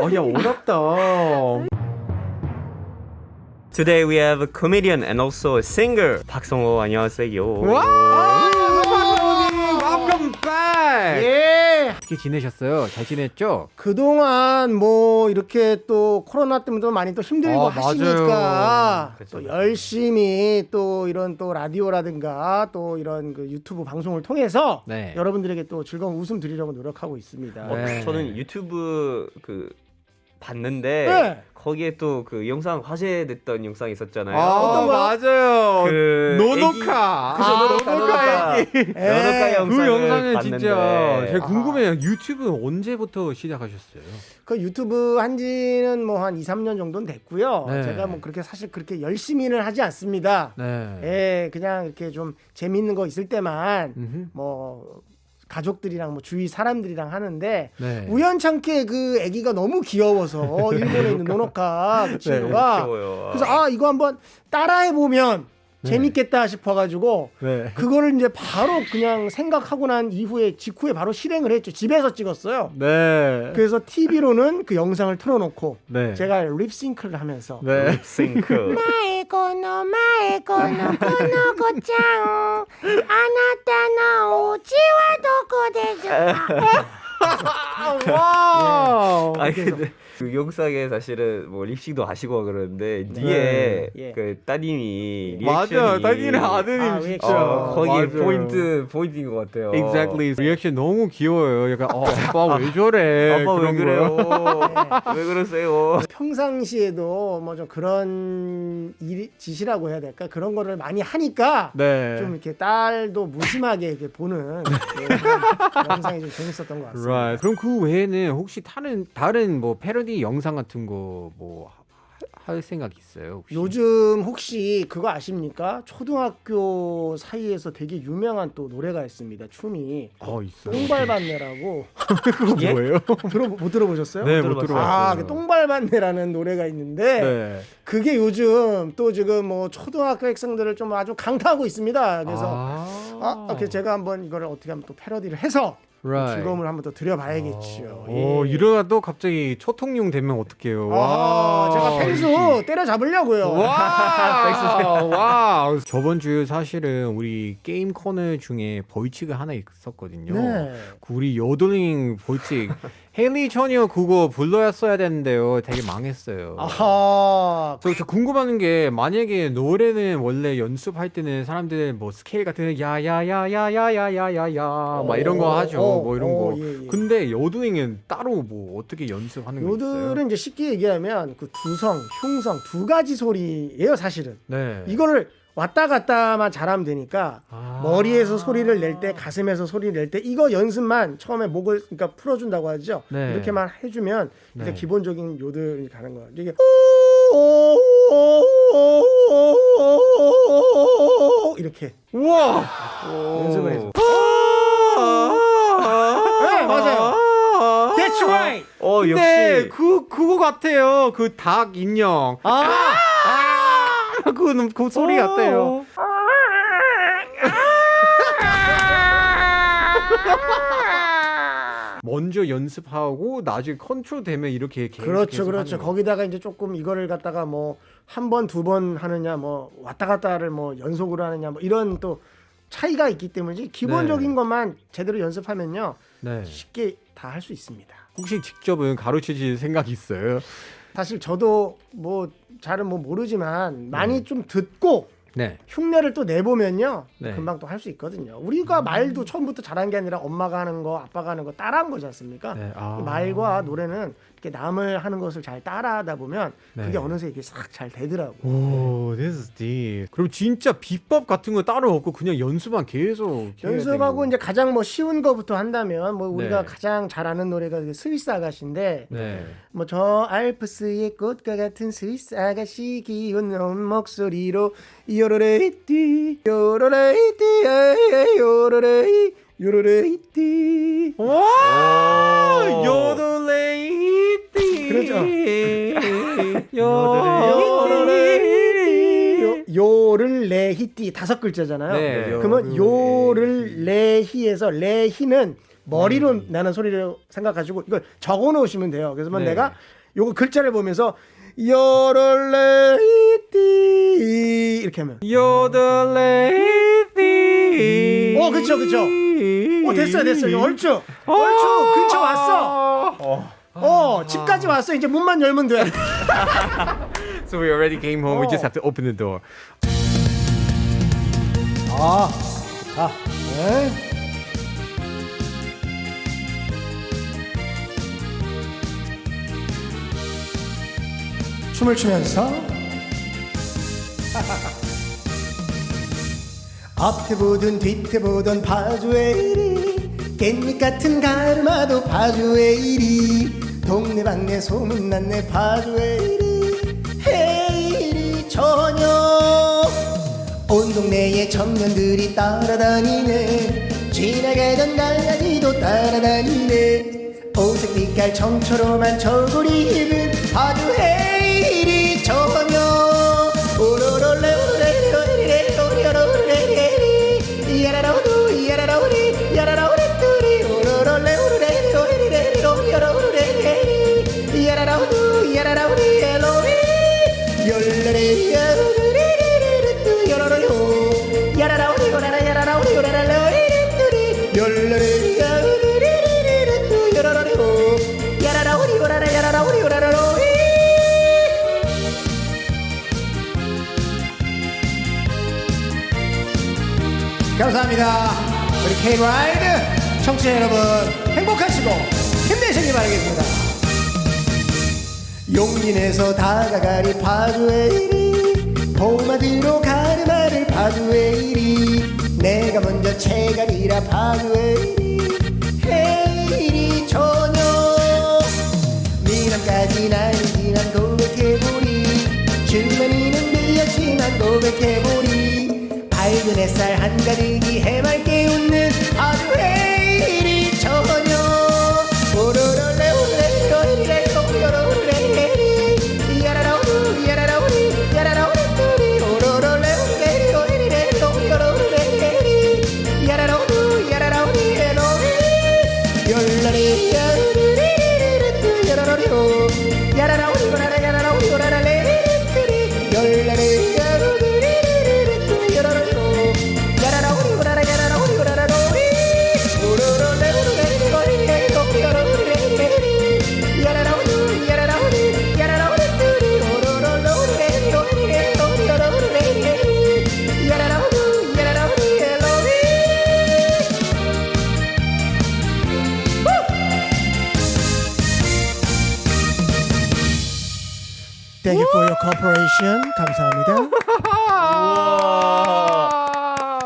어야 어렵다. Today we have a comedian and also a singer. 박성호 안녕하세요. 와! 어떻게 지내셨어요? 잘 지냈죠? 그동안 뭐 이렇게 또 코로나 때문에 또 많이 또 힘들고 아, 하시니까 맞아요. 또 열심히 또 이런 또 라디오라든가 또 이런 그 유튜브 방송을 통해서 네. 여러분들에게 또 즐거운 웃음 드리려고 노력하고 있습니다. 어, 네. 저는 유튜브 그 봤는데 네. 거기에 또 그 영상 화제됐던 영상 있었잖아요. 아? 맞아요. 그 노노카. 그죠, 아, 노노카, 노노카. 얘기. 노노카 영상을 그 영상은 봤는데 진짜 제가 아. 궁금해요. 유튜브 언제부터 시작하셨어요? 그 유튜브 한지는 뭐 한 2, 3년 정도는 됐고요. 네. 제가 뭐 그렇게 사실 그렇게 열심히는 하지 않습니다. 네. 예, 그냥 이렇게 좀 재밌는 거 있을 때만 음흠. 뭐 가족들이랑 뭐 주위 사람들이랑 하는데 네. 우연찮게 그 아기가 너무 귀여워서 일본에 있는 노노카 그 친구가 귀여워요. 그래서 아 이거 한번 따라해 보면 네. 재밌겠다 싶어가지고 네. 그거를 이제 바로 그냥 생각하고 난 이후에 직후에 바로 실행을 했죠. 집에서 찍었어요. 네. 그래서 TV로는 그 영상을 틀어놓고 네. 제가 립싱크를 하면서 네. 싱크. 마에 고노 마에 고노 고노 고짱 아나타나 오지와 도코데죠 와. 아 근데 그 영상에 사실은 뭐 립싱도 하시고 그러는데 뒤에 예. 그 따님이 리액션이 맞아요. 딸기는 아드님 아, 진짜. 리액션. 어, 거기에 맞아요. 포인트 포인트인 것 같아요. Exactly. 리액션 너무 귀여워요. 약간 어, 아빠 왜 저래? 아빠 왜 그런 그래요? 거요. 왜 그러세요? 평상시에도 뭐 좀 그런 일 짓이라고 해야 될까 그런 거를 많이 하니까 네. 좀 이렇게 딸도 무심하게 이렇게 보는 그런 영상이 좀 재밌었던 것 같습니다. Right. 그럼 그 외에는 혹시 다른 다른 뭐 패러디 영상 같은 거 뭐 할 생각 있어요? 혹시? 요즘 혹시 그거 아십니까? 초등학교 사이에서 되게 유명한 또 노래가 있습니다. 춤이 어 있어요. 똥발반내라고 그거 예? 뭐예요? 들어 못 들어보셨어요? 네, 못 들어봤어요. 들어봤어요. 아, 그 똥발반내라는 노래가 있는데 네. 그게 요즘 또 지금 뭐 초등학교 학생들을 좀 아주 강타하고 있습니다. 그래서 아, 아, 그래서 제가 한번 이거를 어떻게 하면 또 패러디를 해서 Right. 즐거움을 한번 더 드려봐야겠죠. 오 예. 이러다 또 갑자기 초통령 되면 어떡해요? 아, 제가 펜수 때려 잡으려고요. 와, 와. 저번 주에 사실은 우리 게임 코너 중에 벌칙이 하나 있었거든요. 네. 그 우리 요들링 벌칙 헤일리 처녀 그거 불러야 되는데요. 되게 망했어요. 아하. 저, 저 궁금한 게 만약에 노래는 원래 연습할 때는 사람들 뭐 스케일 같은 야야야야야야야야야 막 이런 거 하죠. 어, 뭐 이런 어, 거. 예, 예. 근데 여두잉은 따로 뭐 어떻게 연습하는 거 있어요? 요들은 이제 쉽게 얘기하면 그 두성, 흉성 두 가지 소리예요, 사실은. 네. 이거를 왔다 갔다만 잘하면 되니까 아. 머리에서 소리를 낼 때, 가슴에서 소리를 낼 때 이거 연습만 처음에 목을 그러니까 풀어준다고 하죠. 네. 이렇게만 해주면 이제 네. 기본적인 요들이 가는 거야. 이게 이렇게 우와. 연습을 해줘. 네, 네, 맞아요. That's right. 어 역시 네, 그 그거 같아요. 그 닭 인형. 아, 아, 그, 그 소리 같아요. 먼저 연습하고 나중에 컨트롤 되면 이렇게 계속 그렇죠, 계속 그렇죠. 하는 거. 거기다가 이제 조금 이거를 갖다가 뭐 한 번, 두 번 하느냐, 뭐 왔다 갔다를 뭐 연속으로 하느냐, 뭐 이런 또 차이가 있기 때문에 기본적인 네. 것만 제대로 연습하면요 네. 쉽게 다 할 수 있습니다. 혹시 직접은 가르치실 생각 있어요? 사실 저도 뭐 잘은 뭐 모르지만 많이 좀 듣고 네. 흉내를 또 내보면요 네. 금방 또 할 수 있거든요. 우리가 말도 처음부터 잘한 게 아니라 엄마가 하는 거, 아빠가 하는 거 따라한 거지 않습니까? 네. 아. 이 말과 노래는 남을 하는 것을 잘 따라하다 보면 네. 그게 어느새 이게 싹 잘 되더라고. 오, this is deep. 그럼 진짜 비법 같은 거 따로 없고 그냥 연습만 계속 해야 연습하고. 이제 가장 뭐 쉬운 거부터 한다면 뭐 우리가 네. 가장 잘 아는 노래가 그 스위스 아가씨인데 네. 뭐 저 알프스의 꽃과 같은 스위스 아가씨 기운 목소리로 요로레이띠 요로레이띠 에이, 요로레이 요로레이띠 와! 그렇죠. 요 요를 레히띠 다섯 글자잖아요. 네, 그러면 요를 레히에서 레히는 머리로 음. 나는 소리를 생각하시고 이걸 적어 놓으시면 돼요. 그래서 뭐 네. 내가 요거 글자를 보면서 요를 레히띠 이렇게 하면 lady. 어, 그쵸, 그쵸. 어 됐어요 됐어요 얼추 얼추 근처 왔어 어 집까지 왔어 이제 문만 열면 돼 So we already came home. We just have to open the door. 아, 자, 네. 춤을 추면서 앞에 보든 뒤태 보던 파주의 일이 깻잎 같은 가르마도 파주의 일이 동네방네 소문났네. 파주의 일이 헤이리 저녁 온 동네의 청년들이 따라다니네. 지나가던 강아지도 따라다니네. 오색 빛깔 청초롬한 저고리 입은 아 감사합니다. 우리 K-라이드 청취자 여러분 행복하시고 힘내시기 바라겠습니다. 용진에서 다가가리 파주의 일이 포마드로 가르마를 파주의 일이 내가 먼저 채가리라 파주의 일이 헤이리 저녁 미남까지 지난 고백해보리 주머니는 빌렸지만 고백해보리 밝은 햇살 한가득이 해맑게 웃는 하루의 cooperation. 감사합니다.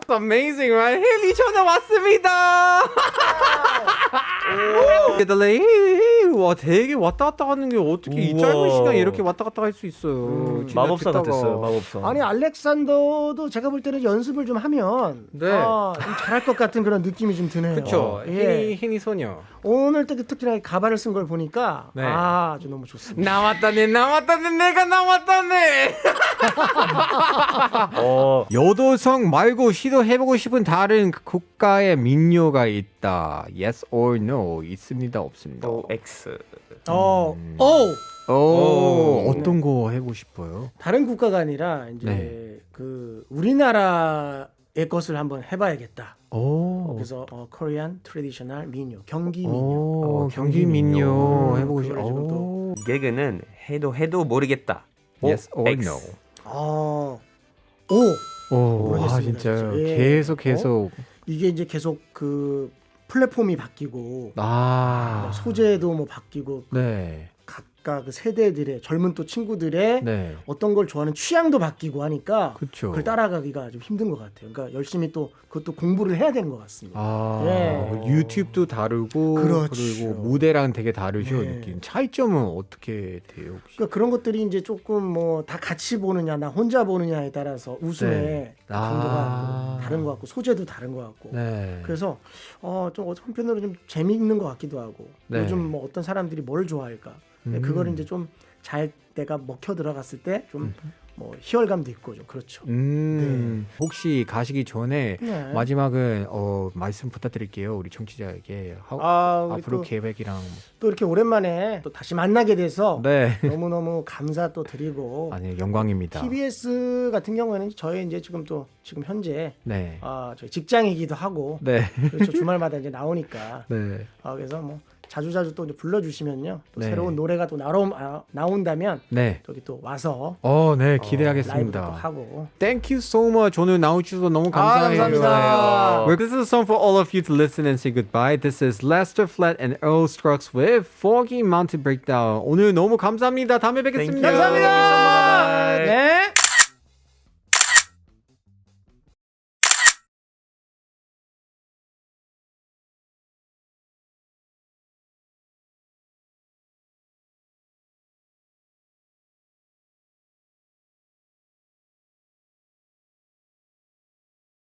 It's amazing, right? 헨리 전화 왔습니다. 얘들아, 와 되게 왔다 갔다 하는 게 어떻게 이 짧은 우와. 시간에 이렇게 왔다 갔다 할 수 있어요? 진짜 마법사 듣다가. 같았어요. 마법사. 아니 알렉산더도 제가 볼 때는 연습을 좀 하면 네. 아, 좀 잘할 것 같은 그런 느낌이 좀 드네요. 그쵸? 예. 헨리 헨리 소녀. 오늘 특히 특히나 이 가발을 쓴 걸 보니까 네. 아, 아주 너무 좋습니다. 나왔다네, 나왔다네, 내가 나왔다네. 어, 여도성 말고 시도해보고 싶은 다른 국가의 민요가 있 다. Yes or no? 있습니다, 없습니다. 또 X. 어, 음. 오, 오, 오. 어떤 거 해보고 싶어요? 다른 국가가 아니라 이제 네. 그 우리나라의 것을 한번 해봐야겠다. 오, 그래서 어, Korean Traditional 민요, 경기 민요. 오, 어, 경기 민요 민요. 해보고 싶어. 지금 또. 개그는 해도 해도 모르겠다. 오, Yes or X. no? 어, 오, 오, 아 모르겠습니다, 진짜요? 진짜. 예. 계속 계속 이게 이제 계속 그 플랫폼이 바뀌고 아, 소재도 뭐 바뀌고 네, 각각 그 세대들의 젊은 또 친구들의 네, 어떤 걸 좋아하는 취향도 바뀌고 하니까 그렇죠. 그걸 따라가기가 좀 힘든 것 같아요. 그러니까 열심히 또 그것도 공부를 해야 되는 것 같습니다. 아, 예. 유튜브도 다르고 그렇죠. 그리고 무대랑 되게 다르죠 네. 느낌. 차이점은 어떻게 돼요 혹시? 그러니까 그런 것들이 이제 조금 뭐 다 같이 보느냐, 나 혼자 보느냐에 따라서 웃음의 네. 강도가 아. 또 다른 것 같고 소재도 다른 것 같고. 네. 그래서 어 좀 한편으로 좀 재미있는 것 같기도 하고 네. 요즘 뭐 어떤 사람들이 뭘 좋아할까 음. 그걸 이제 좀 잘 내가 먹혀 들어갔을 때좀뭐 희열감도 있고 좀 그렇죠. 음, 혹시 가시기 전에 네. 마지막은 어, 말씀 부탁드릴게요. 우리 청취자에게 하, 아, 앞으로 또, 계획이랑 또 이렇게 오랜만에 또 다시 만나게 돼서 네. 너무 너무 감사 또 드리고 아니 영광입니다. TBS 같은 경우에는 저희 이제 지금 또 지금 현재 네. 아 저희 직장이기도 하고 네. 그렇죠 주말마다 이제 나오니까 네. 아 그래서 뭐 자주 자주 또 이제 불러주시면요 또 네. 새로운 노래가 또 나오, 아, 나온다면 네. 저기 또 와서 어, 네, 라이브도 또 기대하겠습니다. 하고 Thank you so much. 오늘 나와주셔서 너무 감사해요. 감사합니다. Well, this is a song for all of you to listen and say goodbye. This is Lester Flat and Earl Scruggs with Foggy Mountain Breakdown. 오늘 너무 감사합니다. 다음에 뵙겠습니다. 감사합니다. 네.